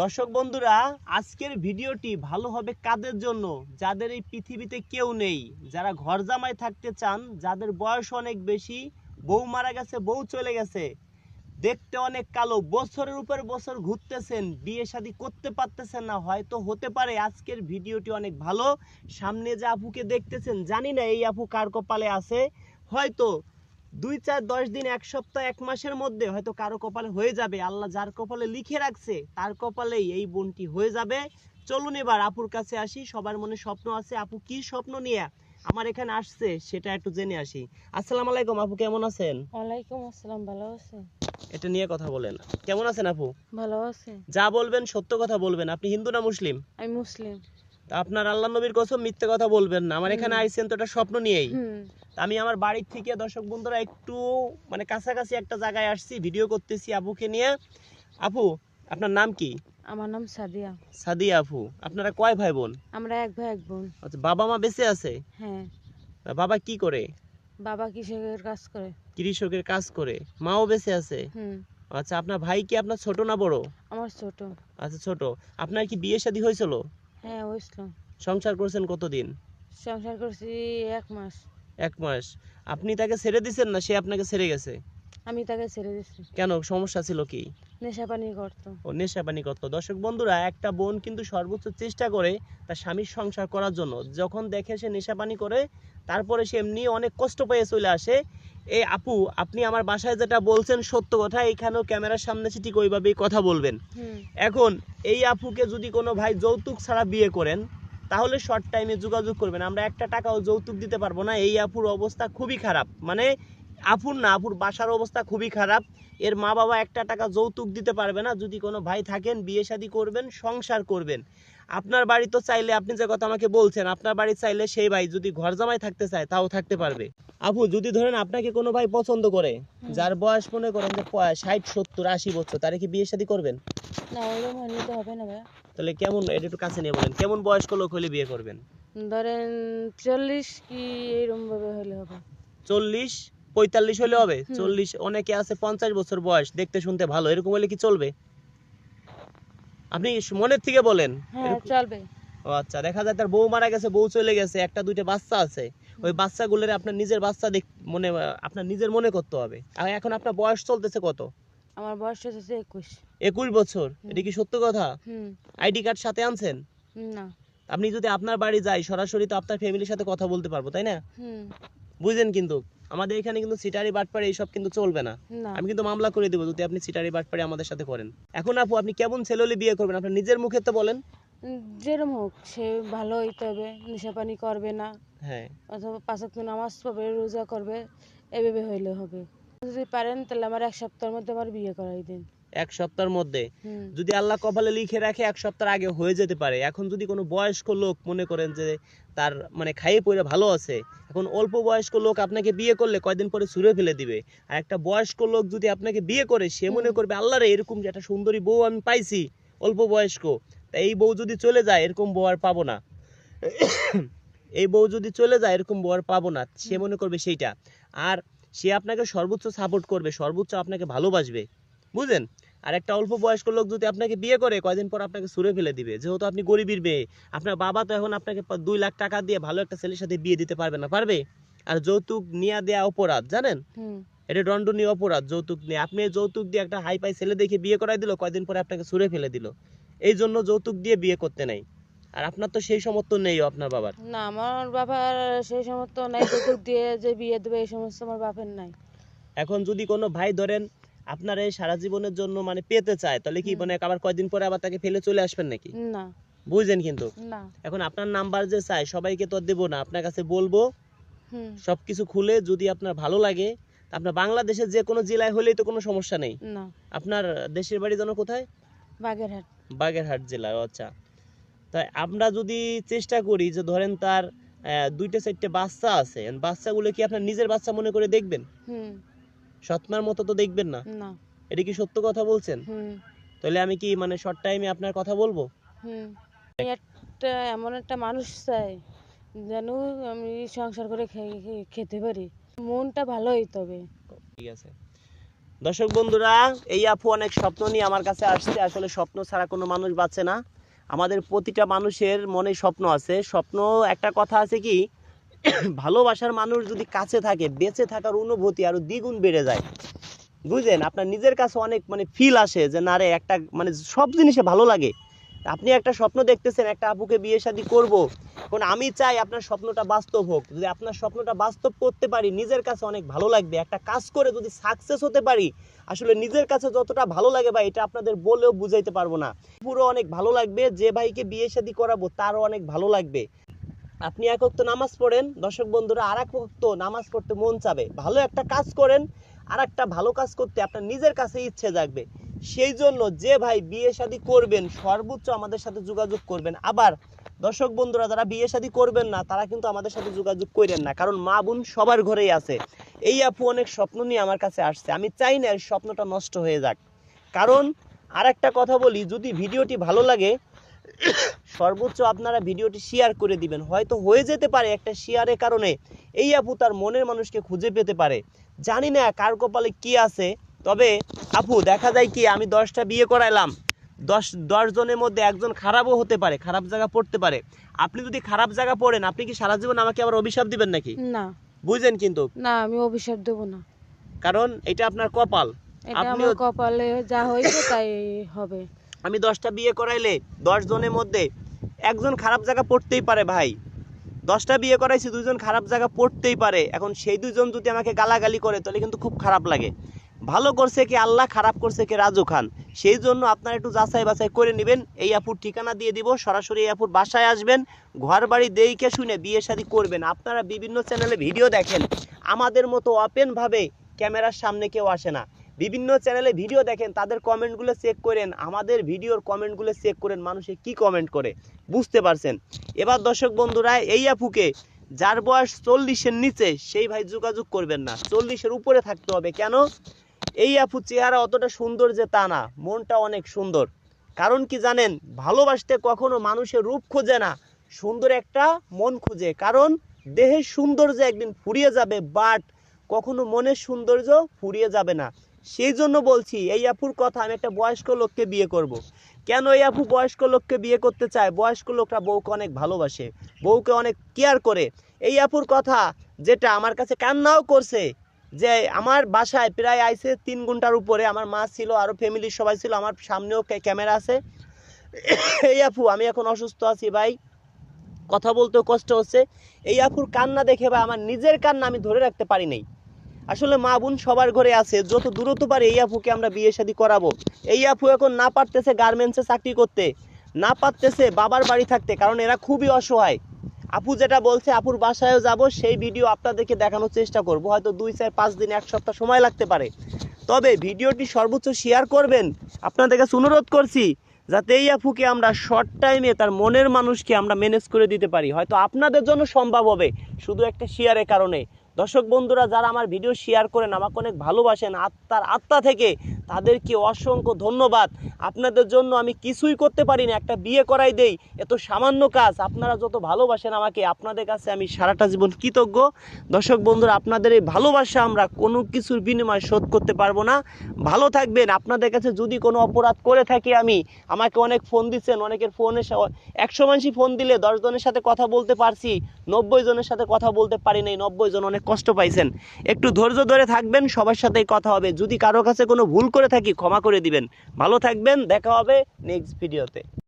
দর্শক বন্ধুরা, আজকের ভিডিওটি ভালো হবে কাদের জন্য? যাদের এই পৃথিবীতে কেউ নেই, যারা ঘর জামাই থাকতে চান, যাদের বয়স অনেক বেশি, বউ মারা গেছে, বউ চলে গেছে, দেখতে অনেক কালো, বছরের উপর বছর ঘুরতেছেন, বিয়ে শাদী করতে পারতেছেন না, হয়তো হতে পারে আজকের ভিডিওটি অনেক ভালো। সামনে যে আপুকে দেখতেছেন, জানি না এই আপু কার কপালে আছে, হয়তো দুই চার দশ দিন এক সপ্তাহ এক মাসের মধ্যে হয়তো কারও কপালে হয়ে যাবে। আল্লাহ যার কপালে লিখে রাখছে তার কপালেই এই বোনটি হয়ে যাবে। চলুন এবার আপুর কাছে আসি সবার মনে স্বপ্ন আছে আপু কি স্বপ্ন নিয়ে আমার এখানে আসছে সেটা একটু জেনে আসি। আসসালাম আলাইকুম আপু কেমন আছেন? ওয়ালাইকুম আসসালাম ভালো আছে। এটা নিয়ে কথা বলেন। কেমন আছেন আপু? ভালো আছে। যা বলবেন সত্য কথা বলবেন। আপনি হিন্দু না মুসলিম? আমি মুসলিম। আপনার আল্লাহ নবীর কসম মিথ্যে কথা বলবেন না। আমার এখানে হুম। আইছেন তো এটা স্বপ্ন নিয়েই। আমি আমার বাড়ির থেকে দর্শক বন্ধুরা একটু মানে কাছাকাছি একটা জায়গায় আসছি ভিডিও করতেছি আপুকে নিয়ে। আপু আপনার নাম কি? আমার নাম সাদিয়া। সাদিয়া আপু আপনারা কয় ভাই বোন আমরা এক ভাই এক বোন। আচ্ছা বাবা মা বেঁচে আছে? হ্যাঁ। বাবা কি করে? বাবা কৃষকের কাজ করে। কৃষকের কাজ করে। মাও বেঁচে আছে? হুম। আচ্ছা আপনার ভাই কি আপনার ছোট না বড়? আমার ছোট। আচ্ছা ছোট। আপনার কি বিয়ে শাদী হয়েছিল? হ্যাঁ হয়েছিল সংসার করছেন কতদিন? সংসার করছি এক মাস। এক মাস। আপনি তাকে ছেড়ে দিছেন না সে আপনাকে ছেড়ে গেছে? আমি তাকে ছেড়ে দিয়েছি কেন? সমস্যা ছিল কি? নেশা পানি করত। ও নেশা পানি করত। দর্শক বন্ধুরা একটা বোন কিন্তু সর্বোচ্চ চেষ্টা করে তার স্বামীর সংসার করার জন্য। যখন দেখে সে নেশা পানি করে তারপরে সে এমনি অনেক কষ্ট পেয়ে চলে আসে। এই আপু আপনি আমার বাসায় যেটা বলছেন সত্য কথা এখানেও ক্যামেরার সামনে সে ঠিক ওইভাবেই কথা বলবেন। এখন এই আপুকে যদি কোনো ভাই যৌতুক ছাড়া বিয়ে করেন তাহলে শর্ট টাইমে যোগাযোগ করবেন। আমরা একটা টাকাও যৌতুক দিতে পারব না। এই আপুর অবস্থা খুবই খারাপ। মানে আপুর না আপুর বাসার অবস্থা খুবই খারাপ। এর মা বাবা একটা টাকা যৌতুক দিতে পারবে না। যদি কোনো ভাই থাকেন বিয়ে শাদী করবেন সংসার করবেন। আপনার বাড়ি তো চাইলে আপনি যে কথা আমাকে বলছেন আপনার বাড়ি চাইলে সেই ভাই যদি ঘর জামাই থাকতে চায় তাও থাকতে পারবে। আপু যদি ধরেন আপনাকে কোনো ভাই পছন্দ করে যার বয়স মনে করেন যে ষাট সত্তর আশি বছর তারে কি বিয়ে শাদী করবেন? না হবে না ভাই তাহলে কেমন এটা একটু কাছে নিয়ে বলেন। কেমন বয়স্ক লোক হলে বিয়ে করবেন? ধরেন চল্লিশ কি এরকম ভাবে হলে হবে? চল্লিশ? পঁয়তাল্লিশ হলে হবে চল্লিশ অনেকে আছে পঞ্চাশ বছর বয়স দেখতে শুনতে ভালো এরকম হলে কি চলবে? আপনি মনের থেকে বলেন। হ্যাঁ চলবে। ও আচ্ছা দেখা যায় তার বউ মারা গেছে বউ চলে গেছে একটা দুইটা বাচ্চা আছে। ওই বাচ্চাগুলোর আপনার নিজের বাচ্চা দেখ মনে আপনার নিজের মনে করতে হবে। আর এখন আপনার বয়স চলতেছে কত? আমার বয়স হচ্ছে একুশ। একুশ বছর? এটা কি সত্য কথা? আইডি কার্ড সাথে আনছেন? না। আপনি যদি আপনার বাড়ি যাই সরাসরি তো আপনার ফ্যামিলির সাথে কথা বলতে পারব তাই না? বুঝলেন কিন্তু। আমাদের এখানে কিন্তু সিটারি বাটপাড়ি এইসব কিন্তু চলবে না। আমি কিন্তু মামলা করে দেবো যদি আপনি সিটারি বাটপাড়ি আমাদের সাথে করেন। এখন আপু আপনি কেমন ছেলে বিয়ে করবেন? আপনার নিজের মুখে তো বলেন। যেরকম যেরম হোক সে ভালো হইতে হবে নেশা পানি করবে না। হ্যাঁ। অথবা পাঁচ ওয়াক্ত নামাজ পড়বে রোজা করবে এভাবে হইলে হবে। যদি পারেন তাহলে আমার এক সপ্তাহের মধ্যে আমার বিয়ে করাই দিন। এক সপ্তাহের মধ্যে। যদি আল্লাহ কপালে লিখে রাখে এক সপ্তাহ আগে হয়ে যেতে পারে। এখন যদি কোনো বয়স্ক লোক মনে করেন যে তার মানে খাইয়ে পড়ে ভালো আছে এখন অল্প বয়স্ক লোক আপনাকে বিয়ে করলে কয়দিন পরে ছুঁড়ে ফেলে দিবে। আর একটা বয়স্ক লোক যদি আপনাকে বিয়ে করে সে মনে করবে আল্লাহ রে এরকম যে একটা সুন্দরী বউ আমি পাইছি অল্প বয়স্ক। তা এই বউ যদি চলে যায় এরকম বউ আর পাবো না। এই বউ যদি চলে যায় এরকম বউ আর পাবো না। সে মনে করবে সেইটা। আর সে আপনাকে সর্বোচ্চ সাপোর্ট করবে সর্বোচ্চ আপনাকে ভালোবাসবে। বুঝলেন আর একটা অল্প বয়স্ক লোক যদি আপনাকে বিয়ে করে কয়দিন পর আপনাকে সুরে ফেলে দিবে। যেহেতু আপনি গরিবের মেয়ে আপনার বাবা তো এখন আপনাকে দুই লাখ টাকা দিয়ে ভালো একটা ছেলের সাথে বিয়ে দিতে পারবে না পারবে? আর যৌতুক নিয়ে দেওয়া অপরাধ জানেন? এটা দণ্ডনীয় অপরাধ যৌতুক নিয়ে। আপনি যৌতুক দিয়ে একটা হাই পাই ছেলে দেখে বিয়ে করাই দিল কয়দিন পরে আপনাকে সুরে ফেলে দিল। এই জন্য যৌতুক দিয়ে বিয়ে করতে নাই। আর আপনার তো সেই সমর্থ নেই আপনার বাবার। না আমার বাবার সেই সমস্ত নাই যৌতুক দিয়ে যে বিয়ে দেবে এই সমস্ত আমার বাপের নাই। এখন যদি কোনো ভাই ধরেন আপনার এই সারা জীবনের জন্য মানে পেতে চায় তাহলে কি। মানে আবার কয়দিন পরে আবার তাকে ফেলে চলে আসবেন নাকি? না। বুঝলেন কিন্তু। না। এখন আপনার নাম্বার যে চাই সবাইকে তো দেবো না আপনার কাছে বলব হুম। সবকিছু খুলে যদি আপনার ভালো লাগে আপনার বাংলাদেশের যে কোনো জেলায় হলেই তো কোনো সমস্যা নেই। না। আপনার দেশের বাড়ি যেন কোথায়? বাগেরহাট। বাগেরহাট জেলায় আচ্ছা। তাই আমরা যদি চেষ্টা করি যে ধরেন তার দুইটা চারটে বাচ্চা আছে বাচ্চাগুলো কি আপনার নিজের বাচ্চা মনে করে দেখবেন? হুম। সৎমার মতো তো দেখবেন না। না। এটা কি সত্য কথা বলছেন? তাহলে আমি কি মানে শর্ট টাইমে আপনার কথা বলব? একটা এমন একটা মানুষ চাই যেন আমি সংসার করে খেতে পারি। মনটা ভালো হইতে হবে ঠিক আছে। দর্শক বন্ধুরা এই আপু অনেক স্বপ্ন নিয়ে আমার কাছে আসছে। আসলে স্বপ্ন ছাড়া কোনো মানুষ বাঁচে না। আমাদের প্রতিটা মানুষের মনে স্বপ্ন আছে। স্বপ্ন একটা কথা আছে কি ভালোবাসার মানুষ যদি কাছে থাকে, বেঁচে থাকার অনুভূতি আরও দ্বিগুণ বেড়ে যায়। বুঝলেন? আপনার নিজের কাছে অনেক মানে ফিল আসে যে, না রে, একটা মানে সব জিনিসে ভালো লাগে। আপনি একটা স্বপ্ন দেখতেছেন, একটা আপুকে বিয়ে শাদী করব। এখন আমি চাই আপনার স্বপ্নটা বাস্তব হোক। যদি আপনার স্বপ্নটা বাস্তব করতে পারি, নিজের কাছে অনেক ভালো লাগবে। একটা কাজ করে যদি সাকসেস হতে পারি, আসলে নিজের কাছে যতটা ভালো লাগে ভাই, এটা আপনাদের বলেও বুঝাইতে পারব না। পুরো অনেক ভালো লাগবে, যে ভাইকে বিয়ে শাদী করাবো, তারও অনেক ভালো লাগবে। আপনি এক তো নামাজ পড়েন, দর্শক বন্ধুরা, আর এক তো নামাজ পড়তে মন চাবে। ভালো একটা কাজ করেন, আর একটা ভালো কাজ করতে আপনার নিজের কাছে ইচ্ছে জাগবে। সেই জন্য যে ভাই বিয়ে শাদী করবেন, সর্বোচ্চ আমাদের সাথে যোগাযোগ করবেন। আবার দর্শক বন্ধুরা, যারা বিয়ে শাদী করবেন না, তারা কিন্তু আমাদের সাথে যোগাযোগ করেন না, কারণ মা বোন সবার ঘরেই আছে। এই আপু অনেক স্বপ্ন নিয়ে আমার কাছে আসছে। আমি চাই না এই স্বপ্নটা নষ্ট হয়ে যাক। কারণ আর একটা কথা বলি, যদি ভিডিওটি ভালো লাগে সর্বোচ্চ আপনারা ভিডিওটি শেয়ার করে দিবেন। হয়তো হয়ে যেতে পারে একটা শেয়ারের কারণে। এই আপু তার মনের মানুষকে খুঁজে পেতে পারে। জানি না কার কপালে কি আছে তবে আপু দেখা যায় কি আমি দশটা বিয়ে করাইলাম। দশ জনের মধ্যে একজন খারাপও হতে পারে খারাপ জায়গা পড়তে পারে। আপনি যদি খারাপ জায়গা পড়েন আপনি কি সারা জীবন আমাকে আবার অভিশাপ দিবেন নাকি? না। বুঝলেন কিন্তু। না আমি অভিশাপ দেবো না। কারণ এটা আপনার কপাল। এটা আপনিও- কপালে যা হয়েছে তাই হবে। আমি দশটা বিয়ে করাইলে দশ জনের মধ্যে একজন খারাপ জায়গা পড়তেই পারে ভাই। দশটা বিয়ে করাইছি দুজন খারাপ জায়গা পড়তেই পারে। এখন সেই দুজন যদি আমাকে গালাগালি করে, তাহলে কিন্তু খুব খারাপ লাগে। ভালো করছে কি আল্লাহ, খারাপ করছে কি রাজু খান। সেই জন্য আপনারা একটু যাচাই বাছাই করে নেবেন। এই আপুর ঠিকানা দিয়ে দিব। সরাসরি এই আপুর বাসায় আসবেন। ঘর বাড়ি দেইকে শুনে বিয়ে শাদী করবেন। আপনারা বিভিন্ন চ্যানেলে ভিডিও দেখেন। আমাদের মতো ওপেনভাবে ক্যামেরার সামনে কেউ আসে না। বিভিন্ন চ্যানেলে ভিডিও দেখেন, তাদের কমেন্টগুলো চেক করেন, আমাদের ভিডিওর কমেন্টগুলো চেক করেন, মানুষে কি কমেন্ট করে, বুঝতে পারছেন? এবার দর্শক বন্ধুরা, এই আপুকে, যার বয়স চল্লিশের নিচে, সেই ভাই যোগাযোগ করবেন না, চল্লিশের উপরে থাকতে হবে, কেন? এই আপু চেহারা অতটা সুন্দর যে তা না, মনটা অনেক সুন্দর। কারণ কি জানেন, ভালোবাসতে কখনো মানুষের রূপ খোঁজে না, সুন্দর একটা মন খুঁজে, কারণ দেহের সৌন্দর্য একদিন ফুরিয়ে যাবে বাট কখনো মনের সৌন্দর্য ফুরিয়ে যাবে না। সেই জন্য বলছি, এই আপুর কথা আমি একটা বয়স্ক লোককে বিয়ে করব। কেন এই আপু বয়স্ক লোককে বিয়ে করতে চায়? বয়স্ক লোকরা বউকে অনেক ভালোবাসে, বউকে অনেক কেয়ার করে। এই আপুর কথা যেটা আমার কাছে কান্নাও করছে যে আমার বাসায় প্রায় আইসে তিন ঘণ্টার উপরে, আমার মা ছিল আরও ফ্যামিলির সবাই ছিল, আমার সামনেও ক্যামেরা আছে। এই আপু, আমি এখন অসুস্থ আছি ভাই। কথা বলতেও কষ্ট হচ্ছে। এই আপুর কান্না দেখে ভাই, আমার নিজের কান্না আমি ধরে রাখতে পারি নাই। আসলে মা বোন সবার ঘরে আছে, যত দূরত্ব পারে এই আপুকে আমরা বিয়ে শাদী করাবো। এই আপু এখন না পারতেছে গার্মেন্টসে চাকরি করতে, না পারতেছে বাবার বাড়ি থাকতে, কারণ এরা খুবই অসহায়। আপু যেটা বলছে, আপুর বাসায়ও যাব, সেই ভিডিও আপনাদেরকে দেখানোর চেষ্টা করব। হয়তো দুই চার পাঁচ দিন এক সপ্তাহ সময় লাগতে পারে। তবে ভিডিওটি সর্বোচ্চ শেয়ার করবেন। আপনাদের কাছে অনুরোধ করছি, যাতে এই আপুকে আমরা শর্ট টাইমে তার মনের মানুষকে আমরা ম্যানেজ করে দিতে পারি। হয়তো আপনাদের জন্য সম্ভব হবে, শুধু একটা শেয়ারের কারণে। দর্শক বন্ধুরা, যারা আমার ভিডিও শেয়ার করেন, আমাকে অনেক ভালোবাসেন, আত্মার আত্মা থেকে, তাদেরকে অসংখ্য ধন্যবাদ। আপনাদের জন্য আমি কিছুই করতে পারি না একটা বিয়ে করাই দেই। এত সামান্য কাজ, আপনারা যত ভালোবাসেন আমাকে, আপনাদের কাছে আমি সারাটা জীবন কৃতজ্ঞ। দর্শক বন্ধুরা, আপনাদের এই ভালোবাসা আমরা কোনো কিছুর বিনিময়ে শোধ করতে পারব না। ভালো থাকবেন, আপনাদের কাছে যদি কোনো অপরাধ করে থাকি আমি, আমাকে অনেক ফোন দিচ্ছেন, অনেকের ফোনে একশো মানুষই ফোন দিলে দশ জনের সাথে কথা বলতে পারছি, নব্বই জনের সাথে কথা বলতে পারি নাই, নব্বই জন অনেক কষ্ট পাইছেন। একটু ধৈর্য ধরে থাকবেন, সবার সাথেই কথা হবে। যদি কারও কাছে কোনো ভুল করে থাকি, ক্ষমা করে দিবেন। ভালো থাকবেন, দেখা হবে নেক্সট ভিডিওতে